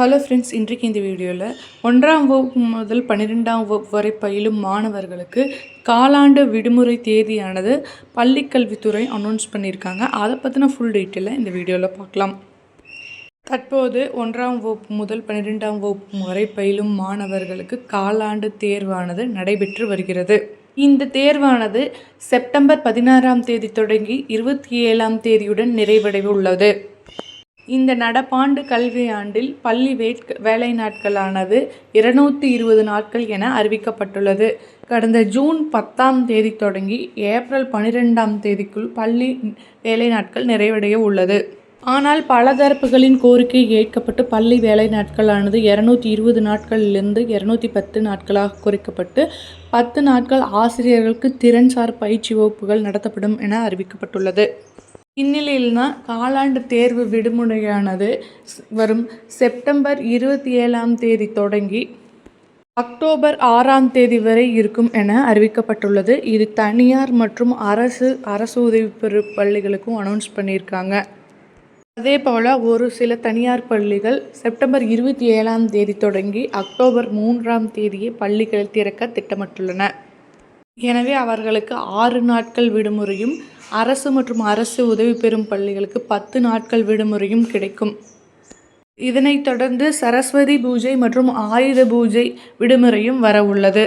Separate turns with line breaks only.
Hello friends இன்றைக்கு இந்த வீடியோவில் ஒன்றாம் வகுப்பு முதல் பன்னிரெண்டாம் வகுப்பு வரை பயிலும் மாணவர்களுக்கு காலாண்டு விடுமுறை தேதியானது பள்ளிக்கல்வித்துறை அனௌன்ஸ் பண்ணியிருக்காங்க. அதை பற்றின ஃபுல் டீட்டெயிலை இந்த வீடியோவில் பார்க்கலாம். தற்போது ஒன்றாம் வகுப்பு முதல் பன்னிரெண்டாம் வகுப்பு வரை பயிலும் மாணவர்களுக்கு காலாண்டு தேர்வானது நடைபெற்று வருகிறது. இந்த தேர்வானது செப்டம்பர் பதினாறாம் தேதி தொடங்கி இருபத்தி ஏழாம் தேதியுடன் நிறைவடைய உள்ளது. இந்த நடப்பாண்டு கல்வியாண்டில் பள்ளி வேட்க வேலை நாட்களானது இருநூத்தி இருபது நாட்கள் என அறிவிக்கப்பட்டுள்ளது. கடந்த ஜூன் பத்தாம் தேதி தொடங்கி ஏப்ரல் பனிரெண்டாம் தேதிக்குள் பள்ளி வேலை நாட்கள் நிறைவடைய உள்ளது. ஆனால் பல தரப்புகளின் கோரிக்கை ஏற்கப்பட்டு பள்ளி வேலை நாட்களானது இரநூத்தி இருபது நாட்களிலிருந்து இரநூத்தி பத்து நாட்களாக குறைக்கப்பட்டு பத்து நாட்கள் ஆசிரியர்களுக்கு திறன்சார் பயிற்சி வகுப்புகள் நடத்தப்படும் என அறிவிக்கப்பட்டுள்ளது. இந்நிலையில் காலாண்டு தேர்வு விடுமுறையானது வரும் செப்டம்பர் இருபத்தி ஏழாம் தேதி தொடங்கி அக்டோபர் ஆறாம் தேதி வரை இருக்கும் என அறிவிக்கப்பட்டுள்ளது. இது தனியார் மற்றும் அரசு அரசு உதவி பெறு பள்ளிகளுக்கும் அனௌன்ஸ் பண்ணியிருக்காங்க. அதே போல் ஒரு சில தனியார் பள்ளிகள் செப்டம்பர் இருபத்தி ஏழாம் தேதி தொடங்கி அக்டோபர் மூன்றாம் தேதியே பள்ளிகள் திறக்க திட்டமிட்டுள்ளன. எனவே அவர்களுக்கு ஆறு நாட்கள் விடுமுறையும் அரசு மற்றும் அரசு உதவி பெறும் பள்ளிகளுக்கு பத்து நாட்கள் விடுமுறையும் கிடைக்கும். இதனைத் தொடர்ந்து சரஸ்வதி பூஜை மற்றும் ஆயுத பூஜை விடுமுறையும் வர உள்ளது